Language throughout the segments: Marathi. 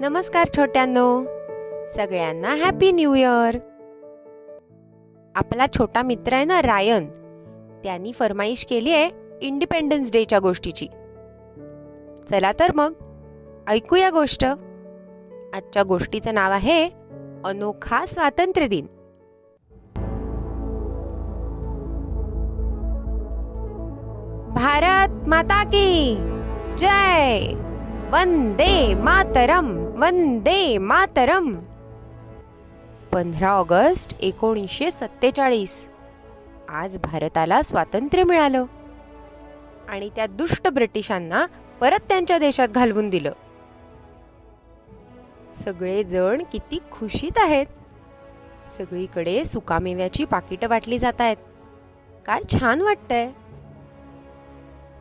नमस्कार छोट्यांनो. सगळ्यांना हॅपी न्यू इयर आपला छोटा मित्र आहे ना रायन त्यांनी फरमाईश केली आहे इंडिपेंडन्स डेच्या गोष्टीची. चला तर मग ऐकूया गोष्ट. आजच्या गोष्टीचं नाव आहे अनोखा स्वातंत्र्य दिन. भारत माता की जय. वंदे मातरम. वंदे मातरम. पंधरा ऑगस्ट एकोणीसशे सत्तेचाळीस. आज भारताला स्वातंत्र्य मिळालं. आणि त्या दुष्ट ब्रिटिशांना परत त्यांच्या देशात घालवून दिलं. सगळेजण किती खुशीत आहेत. सगळीकडे सुकामेव्याची पाकिटं वाटली जात आहेत. काय छान वाटतंय.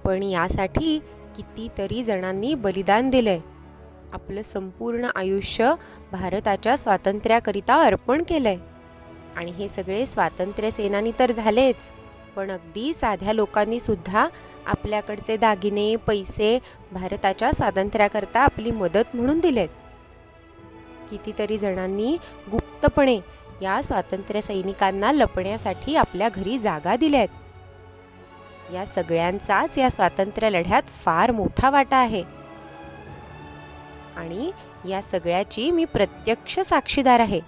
पण यासाठी कितीतरी जणांनी बलिदान दिलंय. आपलं संपूर्ण आयुष्य भारताच्या स्वातंत्र्याकरिता अर्पण केलंय. आणि हे सगळे स्वातंत्र्य सेनानी तर झालेच पण अगदी साध्या लोकांनी सुद्धा आपल्याकडचे दागिने पैसे भारताच्या स्वातंत्र्याकरता आपली मदत म्हणून दिलेत. कितीतरी जणांनी गुप्तपणे या स्वातंत्र्य सैनिकांना लपण्यासाठी आपल्या घरी जागा दिल्यात. या सगळ्यांचाच या स्वातंत्र्य लढ्यात फार मोठा वाटा आहे. आणि या सगळ्याची मी प्रत्यक्ष साक्षीदार आहे.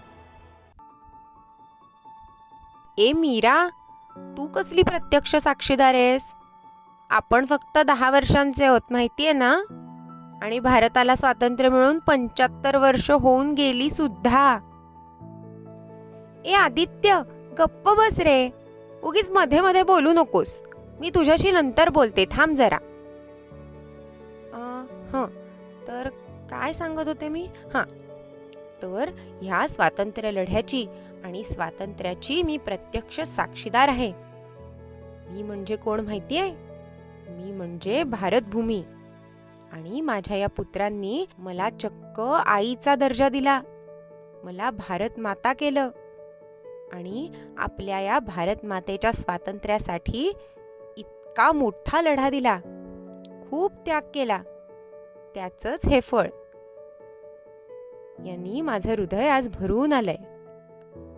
ए मीरा तू कसली प्रत्यक्ष साक्षीदार आहेस? आपण फक्त दहा वर्षांचे आहोत माहिती आहे ना? आणि भारताला स्वातंत्र्य मिळून पंच्याहत्तर वर्ष होऊन गेली सुद्धा. ए आदित्य गप्प बस रे. उगीच मध्ये मध्ये बोलू नकोस. मी तुझ्याशी नंतर बोलते थांब जरा. हं. तर काय सांगत होते मी? हां. तर ह्या स्वातंत्र्य लढ्याची आणि स्वातंत्र्याची मी प्रत्यक्ष साक्षीदार आहे. मी म्हणजे कोण माहिती आहे? मी म्हणजे भारतभूमी. आणि माझ्या या पुत्रांनी मला चक्क आईचा दर्जा दिला. मला भारत माता केलं. आणि आपल्या या भारत मातेच्या स्वातंत्र्यासाठी इतका मोठा लढा दिला. खूप त्याग केला. त्याचंच हे फळ. यांनी माझं हृदय आज भरून आलंय.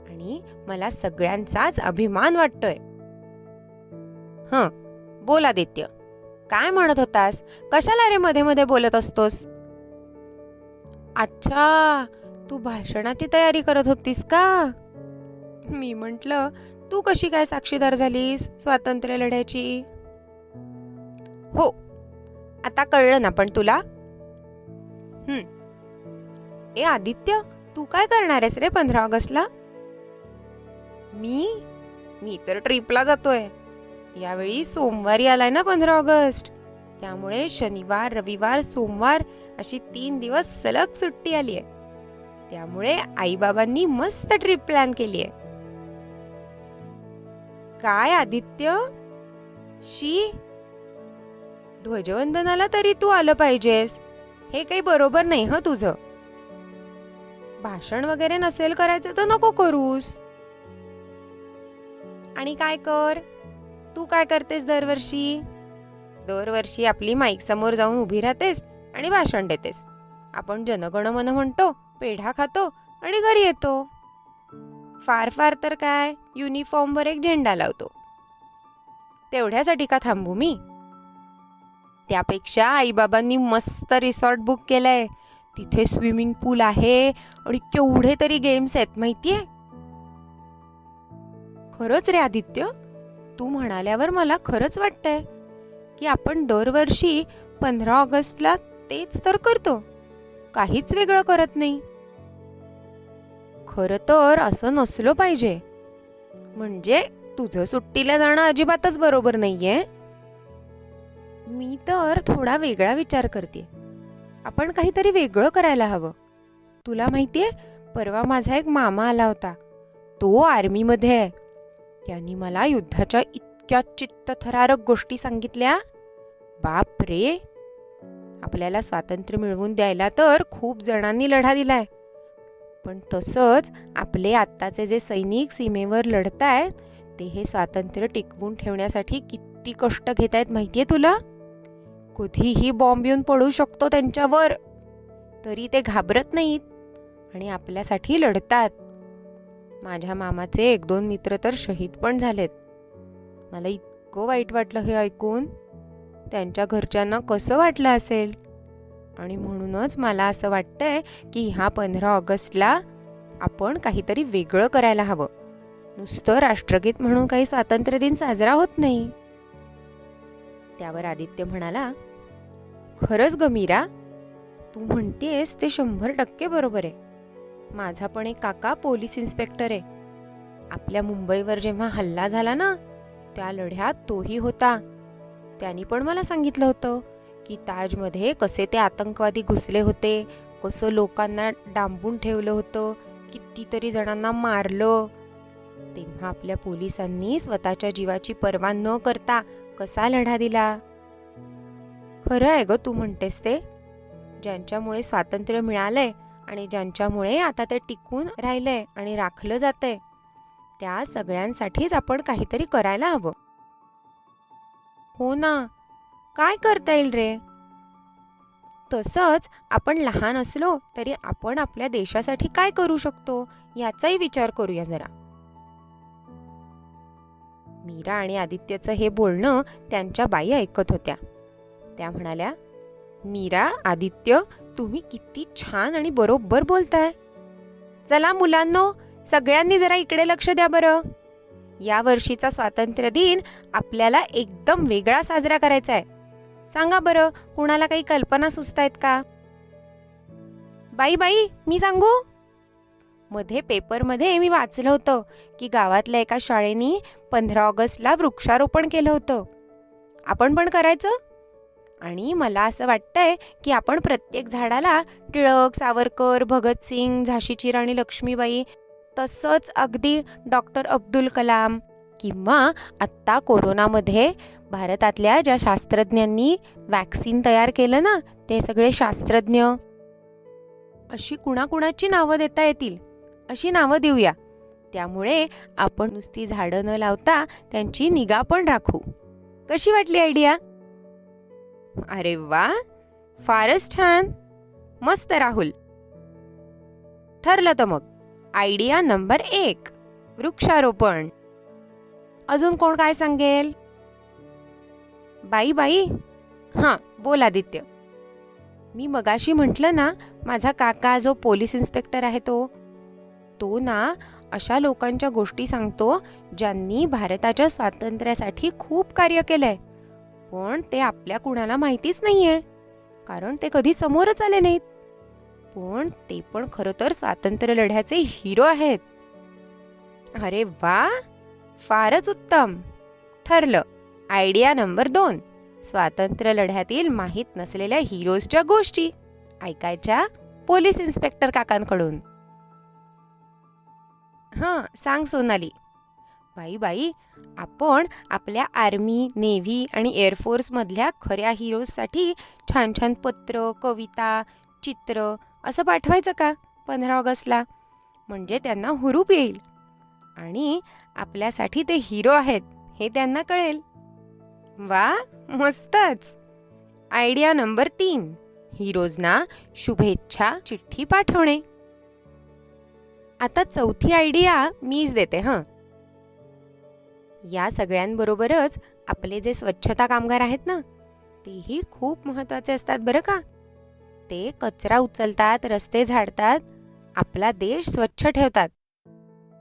आणि मला सगळ्यांचाच अभिमान वाटतोय. हं बोल आदित्य. काय म्हणत होतास? कशाला रे मध्ये मध्ये बोलत असतोस? अच्छा तू भाषणाची तयारी करत होतीस का? मी म्हंटल तू कशी काय साक्षीदार झालीस स्वातंत्र्य लढ्याची? हो आता कळलं ना पण तुला? हम्म ए आदित्य तू काय करणार आहेस रे पंधरा ऑगस्टला? मी? मी तर ट्रिपला जातोय. यावेळी सोमवारी आलाय ना पंधरा ऑगस्ट. त्यामुळे शनिवार रविवार सोमवार अशी तीन दिवस सलग सुट्टी आली आहे त्यामुळे आईबाबांनी मस्त ट्रिप प्लॅन केली आहे काय आदित्य? शी? ध्वजवंदनाला तरी तू आलं पाहिजेस. हे काही बरोबर नाही हं तुझं. भाषण वगैरे नसेल करायचं तर नको करूस. आणि काय कर? तू काय करतेस दरवर्षी? दरवर्षी आपली माईक समोर जाऊन उभी राहतेस आणि भाषण देतेस. आपण जनगणमन म्हणतो पेढा खातो आणि घरी येतो. फार फार तर काय? युनिफॉर्मवर एक झेंडा लावतो. तेवढ्यासाठी का थांबू मी? त्यापेक्षा आईबाबांनी मस्त रिसॉर्ट बुक केलंय. तिथे स्विमिंग पूल आहे आणि केवढे तरी गेम्स आहेत माहितीये? खरंच रे आदित्य तू म्हणाल्यावर मला खरंच वाटतंय की आपण दरवर्षी पंधरा ऑगस्टला तेच तर करतो काहीच वेगळं करत नाही. खरं तर असं नसलं पाहिजे. म्हणजे तुझं सुट्टीला जाणं अजिबातच बरोबर नाहीये. मी तर थोडा वेगळा विचार करते. आपण काहीतरी वेगळं करायला हवं. तुला माहितीये परवा माझा एक मामा आला होता. तो आर्मीमध्ये आहे. त्यांनी मला युद्धाच्या इतक्या चित्तथरारक गोष्टी सांगितल्या. बाप रे! आपल्याला स्वातंत्र्य मिळवून द्यायला तर खूप जणांनी लढा दिलाय. पण तसंच आपले आत्ताचे जे सैनिक सीमेवर लढतायत ते हे स्वातंत्र्य टिकवून ठेवण्यासाठी किती कष्ट घेत आहेत माहिती आहे तुला? कधीही बॉम्ब येऊन पडू शकतो त्यांच्यावर. तरी ते घाबरत नाहीत आणि आपल्यासाठी लढतात. माझ्या मामाचे एक दोन मित्र तर शहीद पण झालेत. मला इतकं वाईट वाटलं हे ऐकून. त्यांच्या घरच्यांना कसं वाटलं असेल? आणि म्हणूनच मला असं वाटतंय की ह्या पंधरा ऑगस्टला आपण काहीतरी वेगळं करायला हवं. नुसतं राष्ट्रगीत म्हणून काही स्वातंत्र्य दिन साजरा होत नाही. त्यावर आदित्य म्हणाला खरंच ग मीरा तू म्हणतेस ते शंभर टक्के बरोबर आहे. माझा पण एक काका पोलीस इन्स्पेक्टर आहे. आपल्या मुंबईवर जेव्हा हल्ला झाला ना त्या लढ्यात तोही होता. त्यांनी पण मला सांगितलं होतं की ताजमध्ये कसे ते आतंकवादी घुसले होते कसं लोकांना डांबून ठेवलं होतं कितीतरी जणांना मारलं. तेव्हा आपल्या पोलिसांनी स्वतःच्या जीवाची पर्वा न करता कसा लढा दिला? खरं आहे ग तू म्हणतेस ते. ज्यांच्यामुळे स्वातंत्र्य मिळालंय आणि ज्यांच्यामुळे आता ते टिकून राहिलंय आणि राखलं जातंय त्या सगळ्यांसाठीच आपण काहीतरी करायला हवं. हो ना. काय करता येईल रे? तसंच आपण लहान असलो तरी आपण आपल्या देशासाठी काय करू शकतो? याचाही विचार करूया जरा. मीरा आणि आदित्यचं हे बोलणं त्यांच्या बाई ऐकत होत्या. त्या म्हणाल्या मीरा आदित्य तुम्ही किती छान आणि बरोबर बोलताय. चला मुलांनो सगळ्यांनी जरा इकडे लक्ष द्या बरं. या वर्षीचा स्वातंत्र्य दिन आपल्याला एकदम वेगळा साजरा करायचा आहे सांगा बरं कुणाला काही कल्पना सुचतायत का? बाई बाई मी सांगू? मध्ये पेपरमध्ये मी वाचलं होतं की गावातल्या एका शाळेनी पंधरा ऑगस्टला वृक्षारोपण केलं होतं. आपण पण करायचं? आणि मला असं वाटतंय की आपण प्रत्येक झाडाला टिळक सावरकर भगतसिंग झाशीची राणी लक्ष्मीबाई तसंच अगदी डॉक्टर अब्दुल कलाम किंवा आत्ता कोरोनामध्ये भारतातल्या ज्या शास्त्रज्ञांनी वॅक्सिन तयार केलं ना ते सगळे शास्त्रज्ञ. अशी कुणाकुणाची नावं देता येतील? अशी नावं देऊया. त्यामुळे आपण नुसती झाडं न लावता त्यांची निगा पण राखू. कशी वाटली आयडिया? अरे वा! फारच छान! मस्त राहुल. ठरलं तर मग. आयडिया नंबर एक. वृक्षारोपण. अजून कोण काय सांगेल? बाई बाई. हां बोल आदित्य. मी मगाशी म्हटलं ना माझा काका जो पोलीस इन्स्पेक्टर आहे तो तो ना अशा लोकांच्या गोष्टी सांगतो ज्यांनी भारताच्या स्वातंत्र्यासाठी खूप कार्य केलंय. पण ते आपल्या कुणाला माहितीच नाहीये कारण ते कधी समोरच आले नाहीत. पण ते पण खरं तर स्वातंत्र्य लढ्याचे हिरो आहेत. अरे वा! फारच उत्तम! ठरलं. आयडिया नंबर दोन. स्वातंत्र्य लढ्यातील माहीत नसलेल्या हिरोजच्या गोष्टी. ऐकायच्या पोलीस इन्स्पेक्टर काकांकडून. हां सांग सोनाली. बाई बाई आपण आपल्या आर्मी नेव्ही आणि एअरफोर्समधल्या खऱ्या हिरोजसाठी छान छान पत्र कविता चित्र असं पाठवायचं का पंधरा ऑगस्टला? म्हणजे त्यांना हुरूप येईल. आणि आपल्यासाठी ते हिरो आहेत हे त्यांना कळेल. वा मस्तच! आयडिया नंबर तीन हिरोजना शुभेच्छा चिठ्ठी पाठवणे. आता चौथी आयडिया मीच देते हं. या सगळ्यांबरोबरच आपले जे स्वच्छता कामगार आहेत ना तेही खूप महत्त्वाचे असतात बरं का? ते कचरा उचलतात रस्ते झाडतात आपला देश स्वच्छ ठेवतात.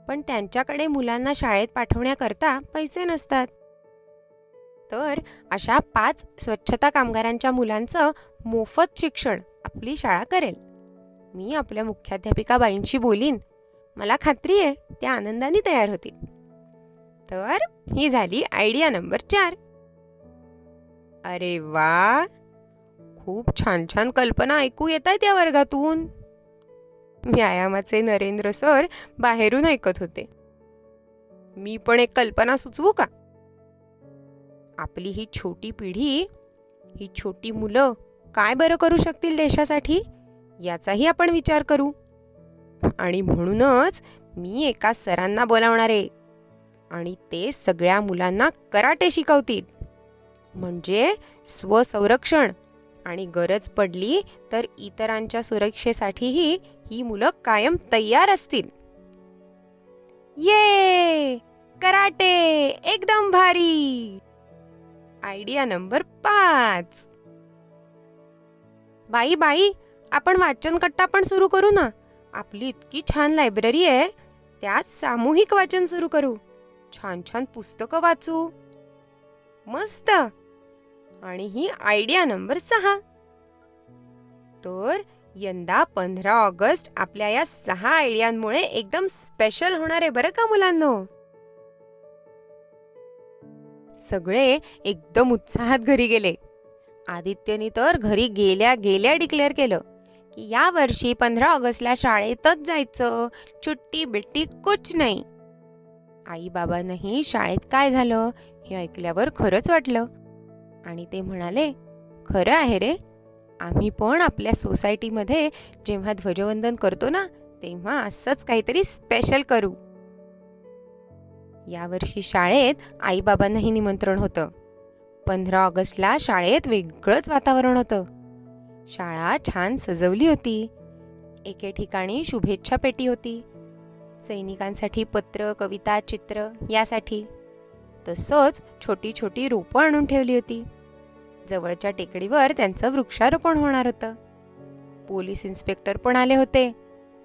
पण त्यांच्याकडे मुलांना शाळेत पाठवण्याकरता पैसे नसतात. तर अशा पाच स्वच्छता कामगारांच्या मुलांचं मोफत शिक्षण आपली शाळा करेल. मी आपल्या मुख्याध्यापिका बाईंशी बोलीन मला खात्री आहे त्या आनंदाने तयार होतील. तर ही झाली आयडिया नंबर चार. अरे वा! खूप छान छान कल्पना ऐकू येत आहेत या वर्गातून. व्यायामाचे नरेंद्र सर बाहेरून ऐकत होते. मी पण एक कल्पना सुचवू का? आपली ही छोटी पिढी ही छोटी मुलं काय बरं करू शकतील देशासाठी? याचाही आपण विचार करू. आणि म्हणूनच मी एका सरांना बोलावणार. आहे आणि ते सगळ्या मुलांना कराटे शिकवतील. म्हणजे स्वसंरक्षण. आणि गरज पडली तर इतरांच्या सुरक्षेसाठीही ही मुलं कायम तयार असतील. ये! कराटे! एकदम भारी! आयडिया नंबर पाच. बाई बाई आपण वाचन कट्टा पण सुरू करू ना? आपली इतकी छान लायब्ररी आहे त्यात सामूहिक वाचन सुरू करू. छान छान पुस्तकं वाचू. मस्त. आणि ही आयडिया नंबर सहा. तर यंदा पंधरा ऑगस्ट आपल्या या सहा आयडियांमुळे एकदम स्पेशल होणार आहे बरं का मुलांनो? सगळे एकदम उत्साहात घरी गेले. आदित्यने तर घरी गेल्या गेल्या डिक्लेअर केलं. की यावर्षी पंधरा ऑगस्टला शाळेतच जायचं. चुट्टी बिट्टी कुछ नाही. आई बाबांनाही शाळेत काय झालं हे ऐकल्यावर खरंच वाटलं. आणि ते म्हणाले खरं आहे रे. आम्ही पण आपल्या सोसायटीमध्ये जेव्हा ध्वजवंदन करतो ना तेव्हा असंच काहीतरी स्पेशल करू. यावर्षी शाळेत आईबाबांनाही निमंत्रण होतं. पंधरा ऑगस्टला शाळेत वेगळंच वातावरण होतं. शाळा छान सजवली होती. एके ठिकाणी शुभेच्छा पेटी होती. सैनिकांसाठी पत्र कविता चित्र यासाठी. तसंच छोटी छोटी रोपं आणून ठेवली होती. जवळच्या टेकडीवर त्यांचं वृक्षारोपण होणार होतं. पोलीस इन्स्पेक्टर पण आले होते.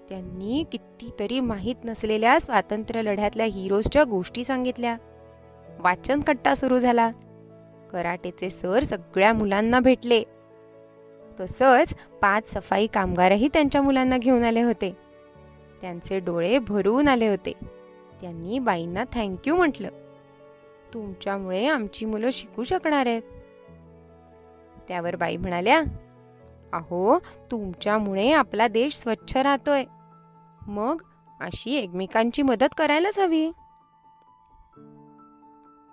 त्यांनी कितीतरी माहीत नसलेल्या स्वातंत्र्य लढ्यातल्या हिरोजच्या गोष्टी सांगितल्या. वाचन कट्टा सुरू झाला. कराटेचे सर सगळ्या मुलांना भेटले. तसंच पाच सफाई कामगारही त्यांच्या मुलांना घेऊन आले होते. त्यांचे डोळे भरून आले होते. त्यांनी बाईंना थँक्यू म्हटलं. तुमच्यामुळे आमची मुलं शिकू शकणार आहेत. त्यावर बाई म्हणाल्या अहो तुमच्यामुळे आपला देश स्वच्छ राहतोय. मग अशी एकमेकांची मदत करायलाच हवी.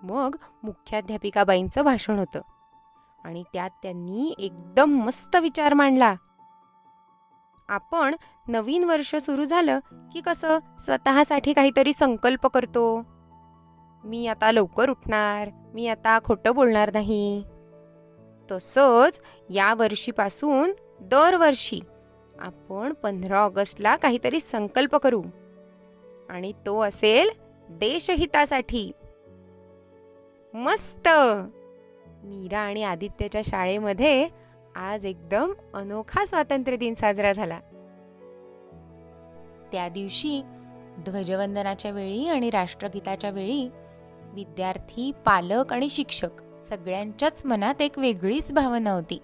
मग मुख्याध्यापिकाबाईंचं भाषण होतं. आणि त्यात त्यांनी एकदम मस्त विचार मांडला. आपण नवीन वर्ष सुरू झालं की कसं स्वतःसाठी काहीतरी संकल्प करतो. मी आता लवकर उठणार मी आता खोटं बोलणार नाही. तसंच या वर्षीपासून दरवर्षी आपण पंधरा ऑगस्टला काहीतरी संकल्प करू. आणि तो असेल देशहितासाठी. मस्त! मीरा आणि आदित्यच्या शाळेमध्ये आज एकदम अनोखा स्वातंत्र्य दिन साजरा झाला. त्या दिवशी ध्वजवंदनाच्या वेळी आणि राष्ट्रगीताच्या वेळी विद्यार्थी पालक आणि शिक्षक सगळ्यांच्याच मनात एक वेगळीच भावना होती.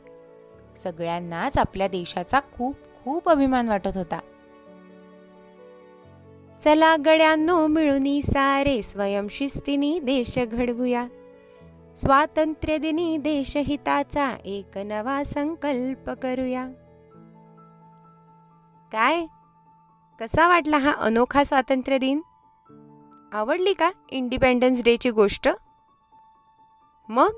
सगळ्यांनाच आपल्या देशाचा खूप खूप अभिमान वाटत होता. चला गड्यांनो मिळून सारे स्वयंशिस्तीने देश घडवूया. स्वातंत्र्य दिनी देशहिताचा एक नवा संकल्प करूया. काय? कसा वाटला हा अनोखा स्वातंत्र्य दिन आवडली का इंडिपेंडन्स डेची गोष्ट? मग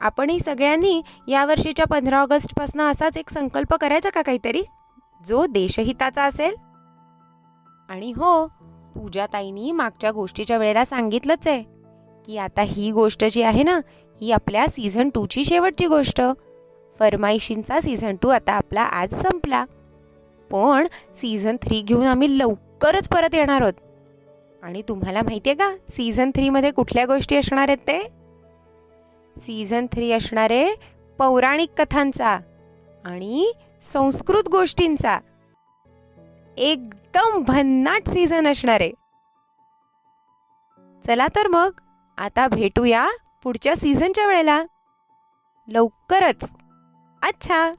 आपणही सगळ्यांनी यावर्षीच्या पंधरा ऑगस्टपासून असाच एक संकल्प करायचा का काहीतरी? जो देशहिताचा असेल? आणि हो पूजाताईंनी मागच्या गोष्टीच्या वेळेला सांगितलंच आहे. की आता ही गोष्ट जी आहे ना ही आपल्या सीझन टूची शेवटची गोष्ट. फरमाईशींचा सीझन टू आता आपला आज संपला. पण सीझन थ्री घेऊन आम्ही लवकरच परत येणार आहोत. आणि तुम्हाला माहिती आहे का सीझन थ्रीमध्ये कुठल्या गोष्टी असणार आहेत ते? सीझन थ्री असणारे पौराणिक कथांचा आणि संस्कृत गोष्टींचा. एकदम भन्नाट सीझन असणार. आहे चला तर मग. आता भेटूया पुढच्या सीझनच्या वेळेला. लवकरच. अच्छा!